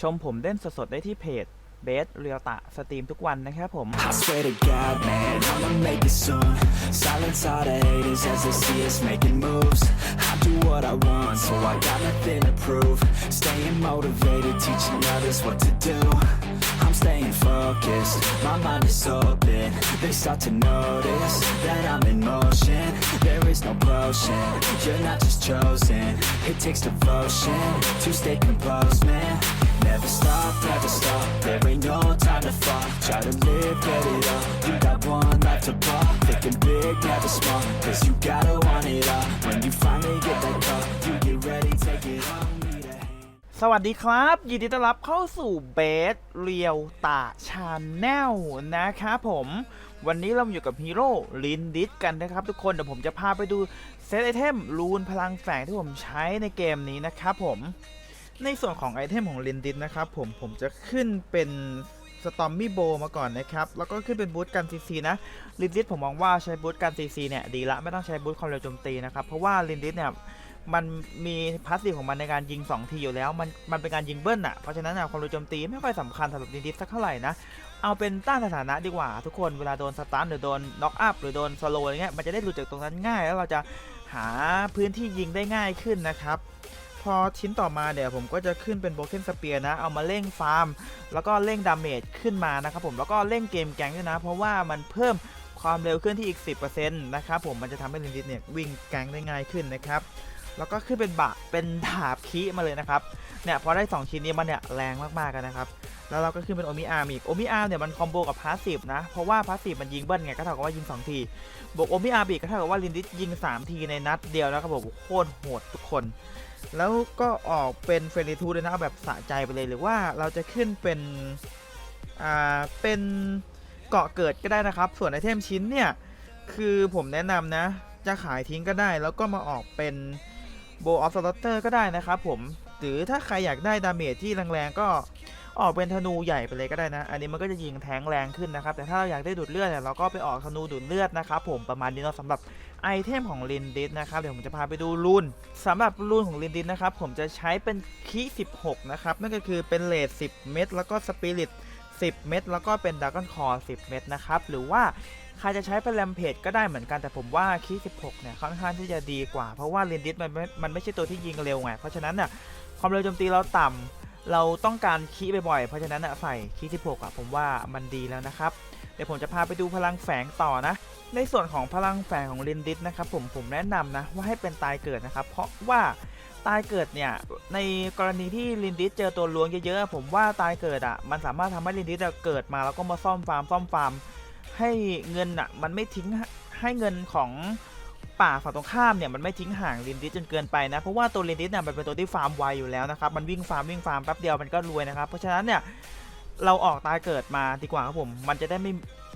ชมผมเล่นสดๆได้ที่เพจเบสเรียลตะสตรีมทุกวันนะครับผม I swear to God, man, I'ma make it soon. Silence all the haters as they see us making moves. I do what I want, so I got nothing to prove. Staying motivated, teaching others what to do. I'm staying focused, my mind is open. They start to notice that I'm in motion. There is no potion, you're not just chosen. It takes devotion to stay composed, man. Never stop, never stop. There ain't no time to fall. Try to live, get it up. You got one life to pop. Thinking big, never small. Cause you gotta want it all. When you finally get that call, you get ready, take it on. สวัสดีครับ ยินดีต้อนรับเข้าสู่เบสเรียวตาชาแนลนะครับผมวันนี้เราอยู่กับฮีโร่ลินดิสกันนะครับทุกคน เดี๋ยวผมจะพาไปดูเซตไอเทมรูนพลังแฝงที่ผมใช้ในเกมนี้นะครับผม ในส่วนของไอเทมของลินดิสนะครับผมผมจะขึ้นเป็นสตอมมี่โบมาก่อนนะครับ แล้วก็ขึ้นเป็นบูทกันซีซีนะลินดิสผมมองว่าใช้บูทกันซีซีเนี่ยดีละไม่ต้องใช้บูทความเร็วโจมตีนะครับ เพราะว่าลินดิสเนี่ยมันมีพาสซีฟของมันในการยิง 2 ทีอยู่แล้ว มันมันเป็นการยิงเบิ้ลอะ เพราะฉะนั้นความเร็วโจมตีไม่ค่อยสำคัญสำหรับลินดิสสักเท่าไหร่นะ เอาเป็นต้านสถานะดีกว่า ทุกคนเวลาโดนสตันหรือโดนน็อกอัพหรือโดนสโลว์อะไรเงี้ยมันจะได้หลุดจากตรงนั้นง่าย แล้วเราจะหาพื้นที่ยิงได้ง่ายขึ้นนะครับ อชิ้นต่อมาเดี๋ยวผมก็จะขึ้นเป็นโบเกนสเปียร์นะ เอามาเร่งฟาร์ม แล้วก็เร่งดาเมจขึ้นมานะครับผมแล้วก็เร่งเกมแก๊งด้วยนะ เพราะว่ามันเพิ่มความเร็วขึ้นที่อีก 10%นะครับผมมันจะทำให้ลินดิสเนี่ยวิ่งแก๊งได้ง่ายขึ้นนะครับแล้วก็ขึ้นเป็นบะเป็นดาบคีมาเลยนะครับเนี่ยพอได้ 2 ชิ้นนี้มันเนี่ยแรงมากๆกันนะครับแล้วเราก็ขึ้นเป็นโอมิอาร์มอีกโอมิอาร์เนี่ยมันคอมโบกับพาสซีฟนะ เพราะว่าพาสซีฟมันยิงเบิ้ลไงก็เท่ากับว่ายิง 2 ทีบวกโอมิอาร์อีกก็เท่ากับว่าลินดิสยิง 3 ทีในนัดเดียวนะครับผมโคตรโหดทุกคน แล้วก็ออกเป็นเฟรนทูเลยนะเอาแบบสะใจไปเลยหรือว่าเราจะขึ้นเป็น อ่า เป็นเกาะเกิดก็ได้นะครับ ส่วนไอเทมชิ้นเนี่ย คือผมแนะนำนะ จะขายทิ้งก็ได้ แล้วก็มาออกเป็นโบออฟสลอตเตอร์ก็ได้นะครับผม หรือถ้าใครอยากได้ดาเมจที่แรงๆก็ ออกเป็นธนูใหญ่ไปเลยก็ได้นะ อันนี้มันก็จะยิงแทงแรงขึ้นนะครับ แต่ถ้าเราอยากได้ดูดเลือดเนี่ยเราก็ไปออกธนูดูดเลือดนะครับผมประมาณนี้เนาะสำหรับไอเทมของลินดิสนะครับเดี๋ยวผมจะพาไปดูรูนสำหรับรูนของลินดิสนะครับผมจะใช้เป็นคี16 นะครับ นั่นก็คือเป็นเลด10 เม็ดแล้วก็สปิริต10 เม็ดแล้วก็เป็นด r a ก้อนคอ10 เม็ดนะครับ หรือว่าใครจะใช้เป็นแรมเพจก็ได้เหมือนกันแต่ผมว่าคี16 เนี่ยค่อนข้างที่จะดีกว่า เพราะว่าเรนดิสมันไม่มันไม่ใช่ตัวที่ยิงเร็วไงเพราะฉะนั้นเนี่ยความเร็วโจมตีเราต่ำ เราต้องการคีบ่อยๆ เพราะฉะนั้นใส่คี16อะผมว่ามันดีแล้วนะครับ เดี๋ยวผมจะพาไปดูพลังแฝงต่อนะ ในส่วนของพลังแฝงของลินดิสนะครับผมผมแนะนำนะว่าให้เป็นตายเกิดนะครับ เพราะว่าตายเกิดเนี่ยในกรณีที่ลินดิสเจอตัวลวงเยอะๆผมว่าตายเกิดอะมันสามารถทำให้ลินดิสอะเกิดมาแล้วก็มาซ่อมฟาร์มซ่อมฟาร์มให้เงินอะมันไม่ทิ้งให้เงินของ ป่าฝั่งตรงข้ามเนี่ยมันไม่ทิ้งห่างลินดิสจนเกินไปนะเพราะว่าตัวลินดิสเนี่ยมันเป็นตัวที่ฟาร์มไวอยู่แล้วนะครับมันวิ่งฟาร์มวิ่งฟาร์มแป๊บเดียวมันก็รวยนะครับเพราะฉะนั้นเนี่ยเราออกตายเกิดมาดีกว่าครับผม มันจะได้ไม่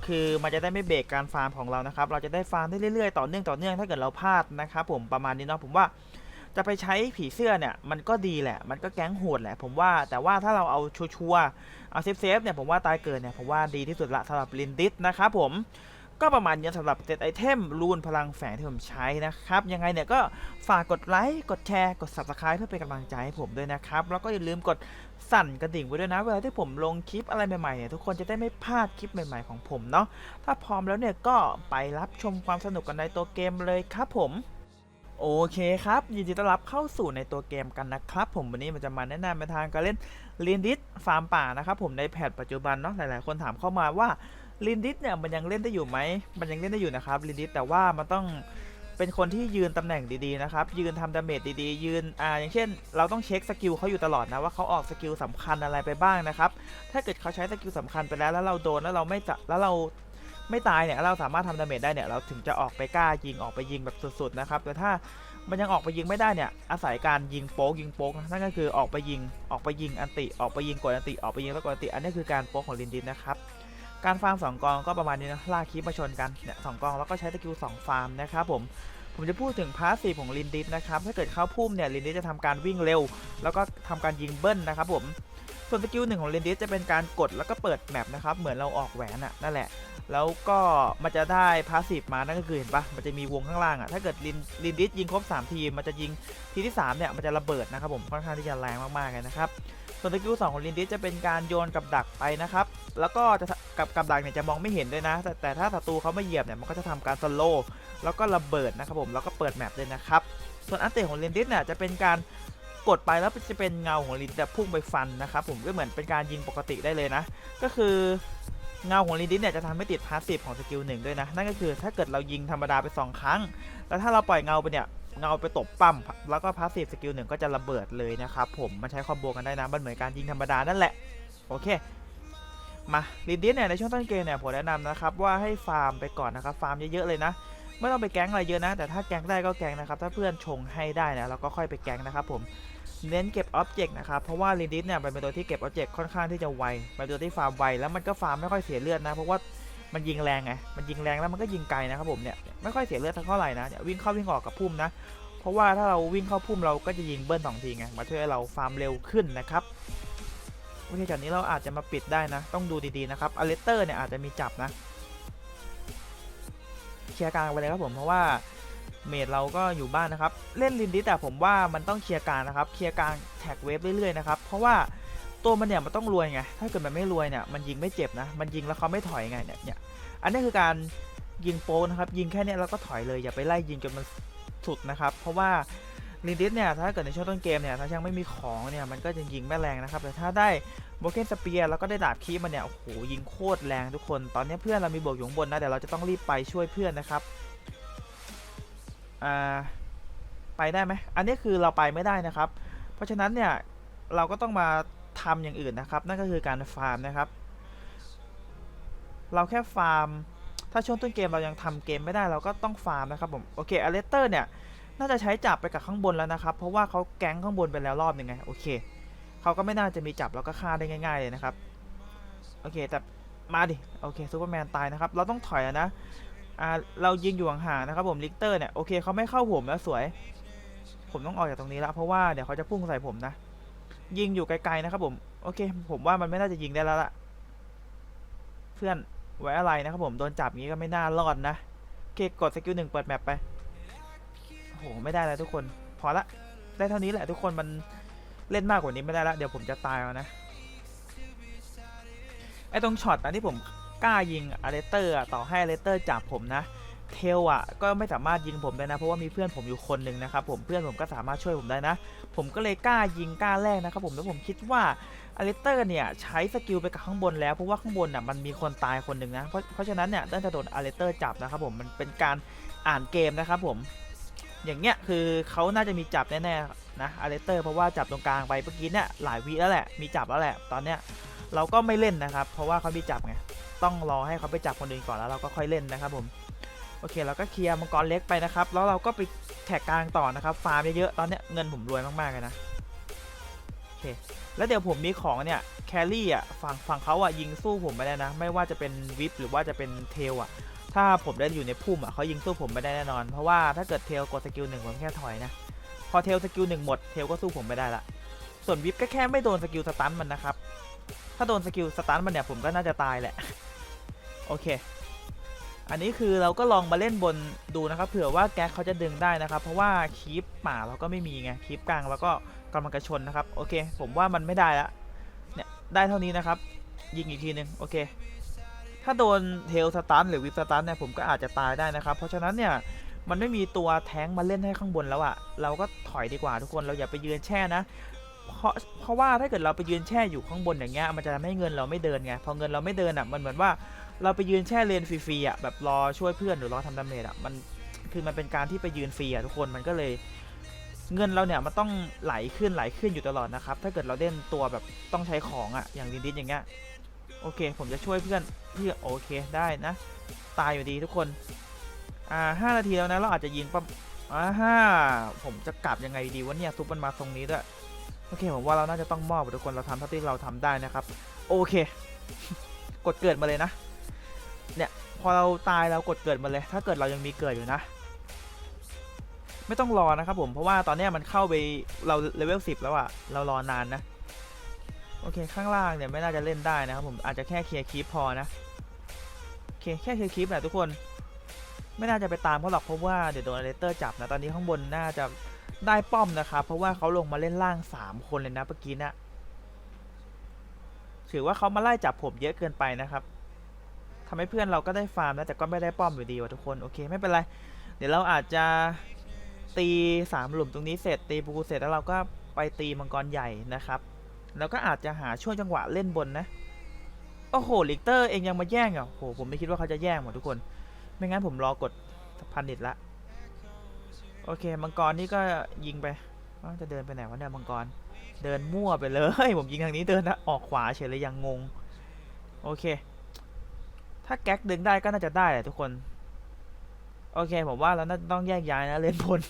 คือมันจะได้ไม่เบรกการฟาร์มของเรานะครับ เราจะได้ฟาร์มได้เรื่อยๆ ต่อเนื่องต่อเนื่องถ้าเกิดเราพลาดนะครับผมประมาณนี้เนาะผมว่าจะไปใช้ผีเสื้อเนี่ยมันก็ดีแหละ มันก็แก๊งโหดแหละ ผมว่าแต่ว่าถ้าเราเอาชัวร์เอาเซฟเซฟเนี่ยผมว่าตายเกินเนี่ยผมว่าดีที่สุดละสำหรับลินดิสนะครับผม ก็ประมาณนี้สำหรับเซตไอเทมรูนพลังแฝงที่ผมใช้นะครับ ยังไงเนี่ยก็ฝากกดไลค์กดแชร์กด subscribe เพื่อเป็นกำลังใจให้ผมด้วยนะครับ แล้วก็อย่าลืมกดสั่นกระดิ่งไว้ด้วยนะ เวลาที่ผมลงคลิปอะไรใหม่ๆเนี่ยทุกคนจะได้ไม่พลาดคลิปใหม่ๆของผมเนาะถ้าพร้อมแล้วเนี่ยก็ไปรับชมความสนุกกันในตัวเกมเลยครับผมโอเคครับ ยินดีต้อนรับเข้าสู่ในตัวเกมกันนะครับ ผมวันนี้มันจะมาแนะนำในทางการเล่นลินดิสฟาร์มป่านะครับผมในแพทปัจจุบันเนาะหลายๆ คนถามเข้ามาว่า ลินดิสเนี่ยมันยังเล่นได้อยู่ไหม มันยังเล่นได้อยู่นะครับลินดิสแต่ว่ามันต้องเป็นคนที่ยืนตำแหน่งดีๆนะครับ ยืนทำดาเมจดีๆ ยืนอ่าอย่างเช่น เราต้องเช็คสกิลเขาอยู่ตลอดนะว่าเขาออกสกิลสำคัญอะไรไปบ้างนะครับ ถ้าเกิดเขาใช้สกิลสำคัญไปแล้วแล้วเราโดนแล้วเราไม่จะแล้วเราไม่ตายเนี่ยเราสามารถทำดาเมจได้เนี่ยเราถึงจะออกไปกล้ายิงออกไปยิงแบบสุดๆนะครับแต่ถ้ามันยังออกไปยิงไม่ได้เนี่ยอาศัยการยิงโป๊กยิงโป๊กนั่นก็คือออกไปยิงออกไปยิงอันติออกไปยิงกดอันติออกไปยิงแล้วกดอันติอันนี้คือการโป๊กของลินดินนะครับ การฟาร์มสองกองก็ประมาณนี้นะลากคีปมาชนกันเนี่ยสองกองแล้วก็ใช้สกิลสองฟาร์มนะครับผมผมจะพูดถึงพาสซีฟของลินดิสนะครับ ถ้าเกิดเข้าพุ่มเนี่ยลินดิสจะทำการวิ่งเร็ว แล้วก็ทำการยิงเบิ้ลนะครับผม ส่วนสกิลหนึ่งของลินดิสจะเป็นการกดแล้วก็เปิดแมปนะครับ เหมือนเราออกแหวนอะนั่นแหละ แล้วก็มันจะได้พาสซีฟมานั่นก็คือเห็นปะมันจะมีวงข้างล่างอะถ้าเกิดลินลินดิสยิงครบ 3 ทีมันจะยิงทีที่3เนี่ยมันจะระเบิดนะครับผม ค่อนข้างที่จะแรงมากๆเลยนะครับ ส่วนสกิลสองของลินดิสจะเป็นการโยนกับดักไปนะครับ แล้วก็จะกับกับดักเนี่ยจะมองไม่เห็นด้วยนะ แต่แต่ถ้าศัตรูเขาไม่เหยียบเนี่ยมันก็จะทำการสโลว์แล้วก็ระเบิดนะครับผมแล้วก็เปิดแมปเลยนะครับ ส่วนอันเตะของลินดิสเนี่ยจะเป็นการกดไปแล้วจะเป็นเงาของลินจะพุ่งไปฟันนะครับผมก็เหมือนเป็นการยิงปกติได้เลยนะ ก็คือเงาของลินดิสเนี่ยจะทำให้ติดพาสซีฟของสกิลหนึ่งด้วยนะ นั่นก็คือถ้าเกิดเรายิงธรรมดาไป 2 ครั้ง แล้วถ้าเราปล่อยเงาไปเนี่ย เงาไปตบปั้มแล้วก็พาสซีฟสกิลหนึ่งก็จะระเบิดเลยนะครับผมมันใช้คอมโบกันได้นะมันเหมือนการยิงธรรมดานั่นแหละ โอเคมาลินดิสเนี่ยในช่วงต้นเกมเนี่ยผมแนะนำนะครับว่าให้ฟาร์มไปก่อนนะครับฟาร์มเยอะๆเลยนะไม่ต้องไปแก๊งอะไรเยอะนะ แต่ถ้าแก๊งได้ก็แก๊งนะครับ ถ้าเพื่อนชงให้ได้นะเราก็ค่อยไปแก๊งนะครับผมเน้นเก็บอ็อบเจกต์นะครับเพราะว่าลินดิสเนี่ยเป็นตัวที่เก็บอ็อบเจกต์ค่อนข้างที่จะไวเป็นตัวที่ฟาร์มไวแล้วมันก็ฟาร์มไม่ค่อยเสียเลือดนะเพราะว่า มันยิงแรงไง มันยิงแรงแล้วมันก็ยิงไกลนะครับผมเนี่ย ไม่ค่อยเสียเลือดสักเท่าไหร่นะเนี่ยวิ่งเข้าวิ่งออกกับพุ่มนะ เพราะว่าถ้าเราวิ่งเข้าพุ่มเราก็จะยิงเบิ้ลสองทีไง มาช่วยเราฟาร์มเร็วขึ้นนะครับโอเคจากนี้เราอาจจะมาปิดได้นะ ต้องดูดีๆนะครับอเลสเตอร์เนี่ยอาจจะมีจับนะเคลียร์กลางไปเลยครับผม เพราะว่าเมดเราก็อยู่บ้านนะครับ เล่นลินดิสแต่ผมว่ามันต้องเคลียร์กลางนะครับ เคลียร์กลางแท็กเวฟเรื่อยๆนะครับ เพราะว่า ตัวมันเนี่ยมันต้องรวยไง ถ้าเกิดมันไม่รวยเนี่ยมันยิงไม่เจ็บนะ มันยิงแล้วเขาไม่ถอยไงเนี่ยเนี่ย อันนี้คือการยิงโปนะครับ ยิงแค่นี้ยแล้วก็ถอยเลย อย่าไปไล่ยิงจนมันสุดนะครับ เพราะว่าลินดิสเนี่ย ถ้าเกิดในช่วงต้นเกมเนี่ย ถ้ายังไม่มีของเนี่ย มันก็จะยิงไม่แรงนะครับ แต่ถ้าได้โบเกนสเปียร์แล้วก็ได้ดาบคีมันเนี่ย โอ้โห ยิงโคตรแรงทุกคน ตอนนี้เพื่อนเรามีบวกอยู่บนนะเดี๋ยวเราจะต้องรีบไปช่วยเพื่อนนะครับ อ่า ไปได้ไหม อันนี้คือเราไปไม่ได้นะครับ เพราะฉะนั้นเนี่ย เราก็ต้องมา ทำอย่างอื่นนะครับ นั่นก็คือการฟาร์มนะครับ เราแค่ฟาร์ม ถ้าช่วงต้นเกมเรายังทำเกมไม่ได้เราก็ต้องฟาร์มนะครับผมโอเคอเลสเตอร์เนี่ยน่าจะใช้จับไปกับข้างบนแล้วนะครับ เพราะว่าเขาแก๊งข้างบนไปแล้วรอบหนึ่งไงโอเคเขาก็ไม่น่าจะมีจับแล้วก็ฆ่าได้ง่าย ๆเลยนะครับโอเคแต่มาดิโอเคซูเปอร์แมนตายนะครับเราต้องถอยนะอ่าเรายิงอยู่ห่างๆนะครับผมลิกเตอร์เนี่ยโอเคเขาไม่เข้าผมแล้วสวย ผมต้องออกจากตรงนี้แล้วเพราะว่าเดี๋ยวเขาจะพุ่งใส่ผมนะ ยิงอยู่ไกลๆนะครับผมโอเค ผมว่ามันไม่น่าจะยิงได้แล้วล่ะ เพื่อนไว้อะไรนะครับผมโดนจับงี้ก็ไม่น่ารอดนะโอเคกดสกิลหนึ่งเปิดแมปไปโอ้โหไม่ได้แล้วทุกคน พอละ ได้เท่านี้แหละทุกคนมันเล่นมากกว่านี้ไม่ได้ละเดี๋ยวผมจะตายแล้วนะไอ้ตรงช็อตนะที่ผมกล้ายิงอเลเตอร์ต่อให้อเลเตอร์จับผมนะ เทลอะก็ไม่สามารถยิงผมได้นะ เพราะว่ามีเพื่อนผมอยู่คนหนึ่งนะครับผมเพื่อนผมก็สามารถช่วยผมได้นะ ผมก็เลยกล้ายิงกล้าแรกนะครับผมแล้วผมคิดว่าอเลสเตอร์เนี่ยใช้สกิลไปกับข้างบนแล้วเพราะว่าข้างบนน่ะมันมีคนตายคนหนึ่งนะเพราะเพราะฉะนั้นเนี่ยน่าจะโดนอเลสเตอร์จับนะครับผมมันเป็นการอ่านเกมนะครับผมอย่างเงี้ยคือเขาน่าจะมีจับแน่ๆนะอเลสเตอร์เพราะว่าจับตรงกลางไปเมื่อกี้เนี่ยหลายวิแล้วแหละมีจับแล้วแหละตอนเนี้ยเราก็ไม่เล่นนะครับ เพราะว่าเขามีจับไงต้องรอให้เขาไปจับคนอื่นก่อนแล้วเราก็ค่อยเล่นนะครับผม โอเคเราก็เคลียร์มังกรเล็กไปนะครับ แล้วเราก็ไปแท็กกลางต่อนะครับ ฟาร์มเยอะๆ ตอนเนี้ยเงินผมรวยมากๆเลยนะ โอเค แล้วเดี๋ยวผมมีของเนี่ย แครี่อะ ฝั่งฝั่งเขาอะยิงสู้ผมไม่ได้นะ ไม่ว่าจะเป็นวิปหรือว่าจะเป็นเทลอะ ถ้าผมได้อยู่ในพุ่มอะเขายิงสู้ผมไม่ได้แน่นอน เพราะว่าถ้าเกิดเทลกดสกิลหนึ่งผมแค่ถอยนะ พอเทลสกิลหนึ่งหมด เทลก็สู้ผมไม่ได้ละ ส่วนวิปก็แค่ไม่โดนสกิลสตันมันนะครับ ถ้าโดนสกิลสตันมันเนี่ยผมก็น่าจะตายแหละ โอเค อันนี้คือเราก็ลองมาเล่นบนดูนะครับเผื่อว่าแก๊กเขาจะดึงได้นะครับ เพราะว่าคีปป่าเราก็ไม่มีไงคีปกลางแล้วก็กำลังกระชนนะครับโอเค ผมว่ามันไม่ได้ละเนี่ยได้เท่านี้นะครับ ยิงอีกทีหนึ่งโอเค ถ้าโดนเทลสตันหรือวิปสตันเนี่ยผมก็อาจจะตายได้นะครับ เพราะฉะนั้นเนี่ยมันไม่มีตัวแท้งมาเล่นให้ข้างบนแล้วอะเราก็ถอยดีกว่าทุกคนเราอย่าไปยืนแช่นะเพราะเพราะว่าถ้าเกิดเราไปยืนแช่อยู่ข้างบนอย่างเงี้ยมันจะทำให้เงินเราไม่เดินไงพอเงินเราไม่เดินอะมันเหมือนว่า เราไปยืนแช่เลนฟรีๆอะแบบรอช่วยเพื่อนหรือรอทำดาเมจอะมันคือมันเป็นการที่ไปยืนฟรีอะทุกคนมันก็เลยเงินเราเนี่ยมันต้องไหลขึ้นไหลขึ้นอยู่ตลอดนะครับ ถ้าเกิดเราเล่นตัวแบบต้องใช้ของอะอย่างดินดินอย่างเงี้ยโอเค ผมจะช่วยเพื่อนเพื่อโอเคได้นะ ตายอยู่ดีทุกคนอ่าห้านาทีแล้วนะเราอาจจะยิงปั๊บอ่าห้าผมจะกลับยังไงดีวะเนี่ยทุบมันมาตรงนี้ด้วยโอเคผมว่าเราน่าจะต้องมอบทุกคนเราทำเท่าที่เราทำได้นะครับ โอเค กดเกิดมาเลยนะ เนี่ยพอเราตายเรากดเกิดมาเลย ถ้าเกิดเรายังมีเกิดอยู่นะ ไม่ต้องรอนะครับผมเพราะว่าตอนนี้มันเข้าไปเราเลเวล10แล้วอะเรารอนานนะ โอเคข้างล่างเนี่ยไม่น่าจะเล่นได้นะครับผมอาจจะแค่เคลียร์คีปพอนะโอเคแค่เคลียร์คีปแหละทุกคนไม่น่าจะไปตามเขาหรอกเพราะว่าเดี๋ยวโดนอเลเตอร์จับนะตอนนี้ข้างบนน่าจะได้ป้อมนะครับเพราะว่าเขาลงมาเล่นล่าง 3 คนเลยนะเมื่อกี้นะถือว่าเขามาไล่จับผมเยอะเกินไปนะครับ ทำให้เพื่อนเราก็ได้ฟาร์มนะแต่ก็ไม่ได้ป้อมอยู่ดีว่ะทุกคนโอเคไม่เป็นไร เดี๋ยวเราอาจจะตีสามหลุมตรงนี้เสร็จตีปูเสร็จแล้วเราก็ไปตีมังกรใหญ่นะครับแล้วก็อาจจะหาช่วงจังหวะเล่นบนนะโอ้โหลิกเตอร์เองยังมาแย่งอะโอ้โหผมไม่คิดว่าเขาจะแย่งหมดทุกคน ไม่งั้นผมรอกดพันนิดละโอเคมังกรนี่ก็ยิงไปจะเดินไปไหนวะเนี่ยมังกรเดินมั่วไปเลย ผมยิงทางนี้เดินนะออกขวาเฉยเลยยังงง โอเค ถ้าแก๊กดึงได้ก็น่าจะได้แหละทุกคน โอเคผมว่าเราน่าต้องแยกย้ายนะเล่นบน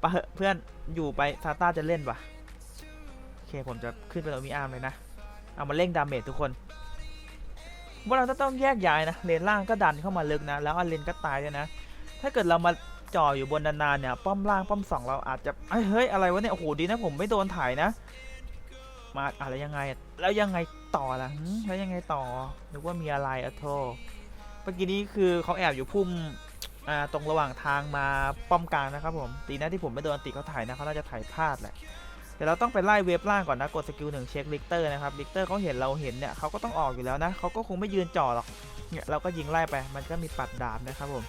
ไปะเพื่อนอยู่ไปซาต้าจะเล่นปะโอเคผมจะขึ้นเป็นโอมิอาร์มเลยนะ เอามาเร่งดาเมจทุกคนว่าเราต้องแยกย้ายนะเลนล่างก็ดันเข้ามาลึกนะ แล้วอันเลนก็ตายด้วยนะ ถ้าเกิดเรามาจ่ออยู่บนนานๆเนี่ย ป้อมล่างป้อมสองเราอาจจะเฮ้ยอะไรวะเนี่ยโอ้โหดีนะผมไม่โดนถ่ายนะ มาอะไรยังไง แล้วยังไงต่อล่ะแล้วยังไงต่อนึกว่ามีอะไรอะโทเมื่อกี้นี้คือเขาแอบอยู่พุ่มตรงระหว่างทางมาป้อมกลางนะครับผมตีนะที่ผมไม่โดนตีเขาถ่ายนะเขาน่าจะถ่ายพลาดแหละเดี๋ยวเราต้องไปไล่เวฟล่างก่อนนะกดสกิลหนึ่งเช็คลิกเตอร์นะครับลิกเตอร์เขาเห็นเราเห็นเนี่ยเขาก็ต้องออกอยู่แล้วนะเขาก็คงไม่ยืนจ่อหรอกเนี่ยเราก็ยิงไล่ไปมันก็มีปัดดาบนะครับผม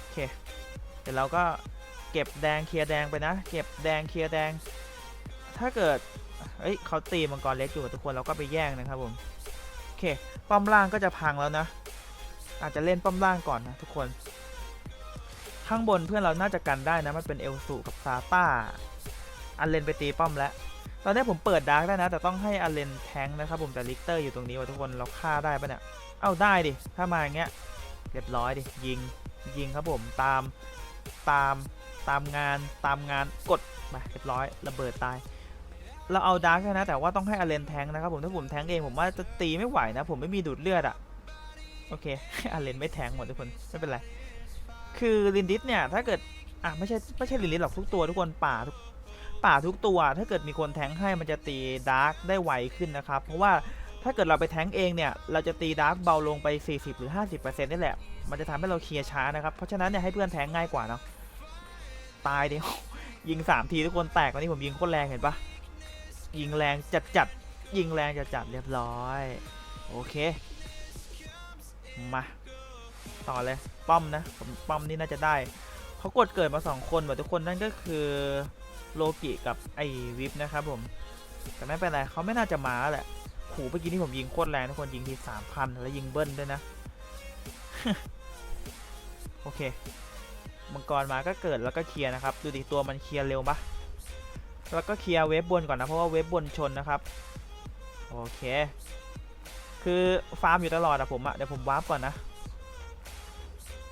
โอเคเดี๋ยวเราก็เก็บแดงเคลียร์แดงไปนะ เก็บแดงเคลียร์แดง ถ้าเกิด เอ้ยเขาตีมังกรเล็กอยู่ทุกคนเราก็ไปแย่งนะครับผมโอเคป้อมล่างก็จะพังแล้วนะ อาจจะเล่นป้อมล่างก่อนนะทุกคน ข้างบนเพื่อนเราน่าจะกันได้นะมันเป็นเอลสูกับซาต้าอันเลนไปตีป้อมแล้วตอนนี้ผมเปิดดาร์กได้นะ แต่ต้องให้อันเลนแทงนะครับผมแต่ลิกเตอร์อยู่ตรงนี้ว่ะทุกคนเราฆ่าได้ปะเนี่ยเอ้าได้ดิถ้ามาอย่างเงี้ยเรียบร้อยดิยิงยิงครับผมตามตามตามงานตามงานกดไปเรียบร้อยระเบิดตาย เราเอาดาร์กนะแต่ว่าต้องให้อเลนแทงนะครับผมถ้าผมแทงเองผมว่าจะตีไม่ไหวนะ ผมไม่มีดูดเลือดอะโอเคอเลนไม่แทงหมดทุกคนไม่เป็นไรคือลินดิสเนี่ยถ้าเกิดอะไม่ใช่ไม่ใช่ลินดิสหรอกทุกตัวทุกคนป่าทุกป่าทุกตัว ถ้าเกิดมีคนแทงให้มันจะตีดาร์กได้ไวขึ้นนะครับเพราะว่าถ้าเกิดเราไปแทงเองเนี่ยเราจะตีดาร์กเบาลงไป 40 หรือ 50%นี่แหละ มันจะทำให้เราเคลียร์ช้านะครับเพราะฉะนั้นเนี่ยให้เพื่อนแทงง่ายกว่าเนาะตายเดิยิง 3 ทีทุกคนแตกวันนี้ผมยิงโคตรแรงเห็นปะ ยิงแรงจัดจัดๆยิงแรงจัดจัดเรียบร้อย โอเค มา ต่อเลยป้อมนะผมป้อมนี่น่าจะได้เขากดเกิดมาสองคนว่ะทุกคนนั่นก็คือโลกิกับไอวิปนะครับผม แต่ไม่เป็นไรเขาไม่น่าจะมาแล้วแหละขู่เมื่อกี้นี่ผมยิงโคตรแรงทุกคนยิงทีสามพันแล้วยิงเบิ้ลด้วยนะ โอเคมังกรมาก็เกิดแล้วก็เคลียร์นะครับ ดูดิตัวมันเคลียร์เร็วปะ แล้วก็เคลียร์เวฟบบนก่อนนะเพราะว่าเวฟบบนชนนะครับโอเค คือฟาร์มอยู่ตลอดอะผมอะเดี๋ยวผมวาร์ปก่อนนะ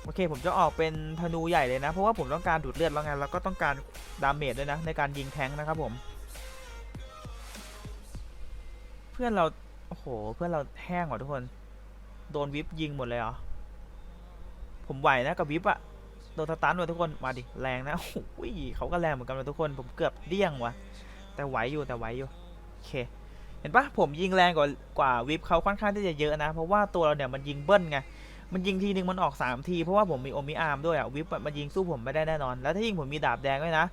โอเคผมจะออกเป็นธนูใหญ่เลยนะ เพราะว่าผมต้องการดูดเลือดแล้วไงแล้วก็ต้องการดาเมจด้วยนะในการยิงแทงนะครับผม เพื่อนเราโอ้โหเพื่อนเราแห้งว่ะทุกคน โดนวิปยิงหมดเลยเหรอผมไหวนะกับวิปอะ โดนสตันว่ะทุกคนมาดิแรงนะโอ้ยเขาก็แรงเหมือนกันว่ะทุกคนผมเกือบเดี้ยงว่ะแต่ไหวอยู่แต่ไหวอยู่โอเค เห็นปะผมยิงแรงกว่ากว่าวิปเขาค่อนข้างที่จะเยอะนะ เพราะว่าตัวเราเนี่ยมันยิงเบิ้ลไงมันยิงทีนึงมันออก 3 ทีเพราะว่าผมมีโอมิอาร์มด้วยอะวิปมันยิงสู้ผมไม่ได้แน่นอน แล้วถ้ายิงผมมีดาบแดงด้วยนะ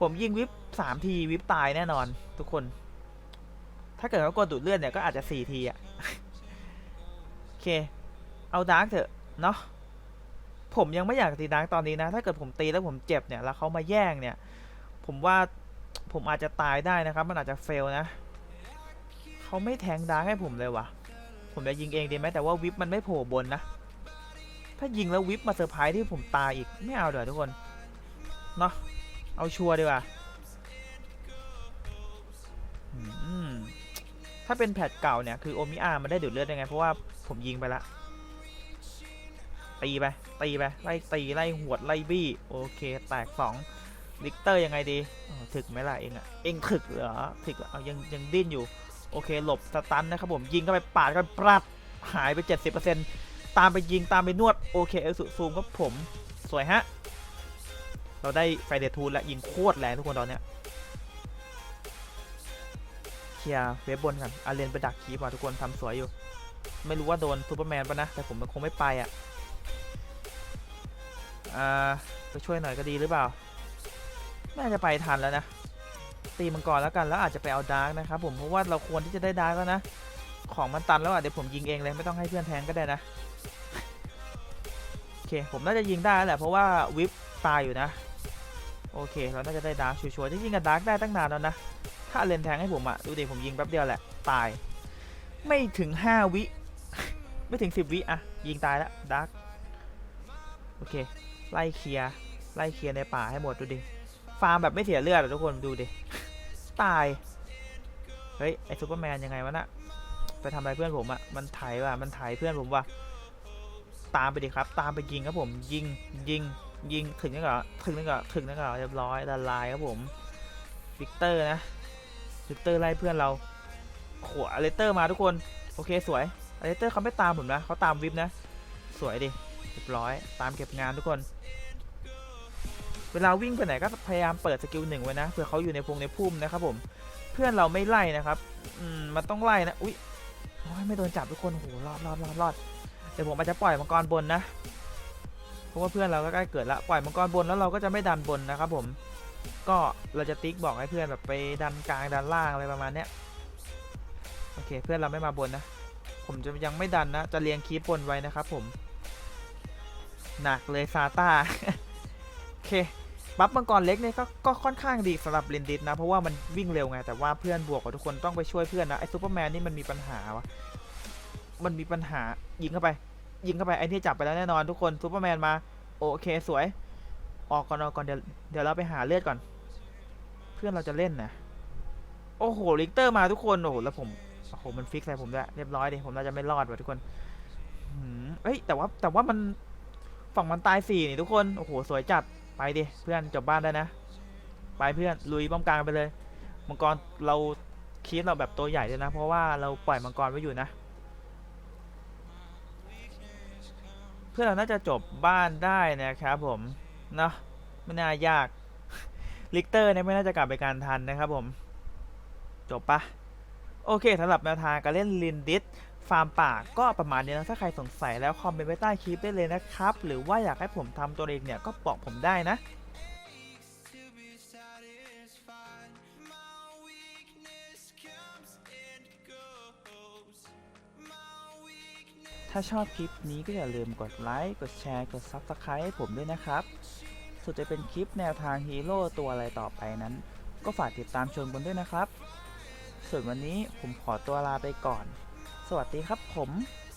ผมยิงวิป3ทีวิปตายแน่นอน ทุกคน ถ้าเกิดเขากดดูดเลือดเนี่ยก็อาจจะ4ทีอะโอเค เอาดาร์กเถอะเนาะ ผมยังไม่อยากตีดาร์กตอนนี้นะ ถ้าเกิดผมตีแล้วผมเจ็บเนี่ย แล้วเขามาแย่งเนี่ย ผมว่าผมอาจจะตายได้นะครับ มันอาจจะเฟลนะ เขาไม่แทงดาร์กให้ผมเลยวะผมจะยิงเองดีไหมแต่ว่าวิปมันไม่โผล่บนนะ ถ้ายิงแล้ววิปมาเซอร์ไพรส์ที่ผมตายอีก ไม่เอาเดี๋ยวทุกคน เนาะ เอาชัวร์ดีกว่าถ้าเป็นแพทเก่าเนี่ย คือโอมิอาร์มันได้ดูดเลือดยังไง เพราะว่าผมยิงไปละ ตีไปตีไปไล่ตีไล่หวดไล่บี้โอเคแตกสองลิกเตอร์ยังไงดีถึกไหมล่ะเองอะเองถึกเหรอถึกเอายังยังดิ้นอยู่โอเคหลบสตันนะครับผมยิงเข้าไปปาดกันปรัดหายไป 70%ตามไปยิงตามไปนวดโอเคเอลสุซูมครับผมสวยฮะเราได้ไฟเดทูลและยิงโคตรแรงทุกคนตอนเนี้ยเคลียร์เวฟบนกันอาเรนไปดักคีบว่ะทุกคนทำสวยอยู่ ไม่รู้ว่าโดนซูเปอร์แมนปะนะ แต่ผมมันคงไม่ไปอะ อ่าไปช่วยหน่อยก็ดีหรือเปล่า น่าจะไปทันแล้วนะ ตีมังกรแล้วกันแล้วอาจจะไปเอาดาร์กนะครับผมเพราะว่าเราควรที่จะได้ดาร์กแล้วนะ ของมันตันแล้วอะเดี๋ยวผมยิงเองเลยไม่ต้องให้เพื่อนแทงก็ได้นะ โอเคผมน่าจะยิงได้แล้วแหละเพราะว่าวิปตายอยู่นะ โอเคเราน่าจะได้ดาร์กชัวร์ๆจริงๆกับดาร์กได้ตั้งนานแล้วนะ ถ้าเลนแทงให้ผมอะดูดิผมยิงแป๊บเดียวแหละตาย ไม่ถึง 5 วิ ไม่ถึง 10 วิอะยิงตายแล้วดาร์กโอเค ไล่เคลียร์ไล่เคลียร์ในป่าให้หมดดูดิ ฟาร์มแบบไม่เสียเลือดอทุกคนดูดิ ตาย เฮ้ย ไอซูเปอร์แมนยังไงวะน่ะ ไปทำอะไรเพื่อนผมอะมันไถว่ะ มันไถเพื่อนผมว่ะ ตามไปดิครับ ตามไปยิงครับผม ยิง ยิง ยิง ถึงนั่นเหรอถึงนั่นเหรอถึงนั่นเหรอเรียบร้อยละลายครับผม วิกเตอร์นะ วิกเตอร์ไล่เพื่อนเราโขอเลเตอร์มาทุกคน โอเคสวยอเลเตอร์เขาไม่ตามผมนะ เขาตามวิปนะ สวยดิเรียบร้อย ตามเก็บงานทุกคน เวลาวิ่งไปไหนก็พยายามเปิดสกิลหนึ่งไว้นะเผื่อเขาอยู่ในพงในพุ่มนะครับผมเพื่อนเราไม่ไล่นะครับอืมมันต้องไล่นะอุ้ยไม่โดนจับทุกคนโหรอดรอดรอดรอดเดี๋ยวผมอาจจะปล่อยมังกรบนนะเพราะว่าเพื่อนเราก็ใกล้เกิดละปล่อยมังกรบนแล้วเราก็จะไม่ดันบนนะครับผมก็เราจะติ๊กบอกให้เพื่อนแบบไปดันกลางดันล่างอะไรประมาณเนี้ยโอเคเพื่อนเราไม่มาบนนะ ผมจะยังไม่ดันนะ จะเรียงคีบบนไว้นะครับผม หนักเลยซาต้าโอเค บัฟมังกรเล็กเนี่ยก็ก็ค่อนข้างดีสำหรับลินดิสนะ เพราะว่ามันวิ่งเร็วไง แต่ว่าเพื่อนบวกกับทุกคนต้องไปช่วยเพื่อนนะไอ้ซูเปอร์แมนนี่มันมีปัญหาวะมันมีปัญหายิงเข้าไป ยิงเข้าไปไอ้นี่จับไปแล้วแน่นอนทุกคนซูเปอร์แมนมา โอเคสวย ออกก่อนออกก่อนเดี๋ยวเดี๋ยวเราไปหาเลือดก่อน เพื่อนเราจะเล่นนะโอ้โหลิกเตอร์มาทุกคนโอ้โหแล้วผมโอ้โหมันฟิกใส่ผมด้วยเรียบร้อยดิผมน่าจะไม่รอดว่ะทุกคนเอ้ยแต่ว่าแต่ว่ามันฝั่งมันตายสี่นี่ทุกคนโอ้โหสวยจัด ไปดิเพื่อนจบบ้านได้นะ ไปเพื่อนลุยป้อมกลางไปเลยมังกรเราคีดเราแบบตัวใหญ่เลยนะ เพราะว่าเราปล่อยมังกรไว้อยู่นะ เพื่อนเราน่าจะจบบ้านได้นะครับผมเนาะไม่น่ายากลิกเตอร์เนี่ยไม่น่าจะกลับไปการทันนะครับผม จบปะโอเคสำหรับแนวทางการเล่นลินดิส ฟาร์มป่าก็ประมาณนี้นะถ้าใครสงสัยแล้วคอมเมนต์ไว้ใต้คลิปได้เลยนะครับ หรือว่าอยากให้ผมทำตัวเองเนี่ยก็บอกผมได้นะถ้าชอบคลิปนี้ก็อย่าลืมกดไลค์ กดแชร์ กด Subscribe ให้ผมด้วยนะครับส่วนจะเป็นคลิปแนวทางฮีโร่ตัวอะไรต่อไปนั้น ก็ฝากติดตามชมกันด้วยนะครับ ส่วนวันนี้ผมขอตัวลาไปก่อน สวัสดีครับผม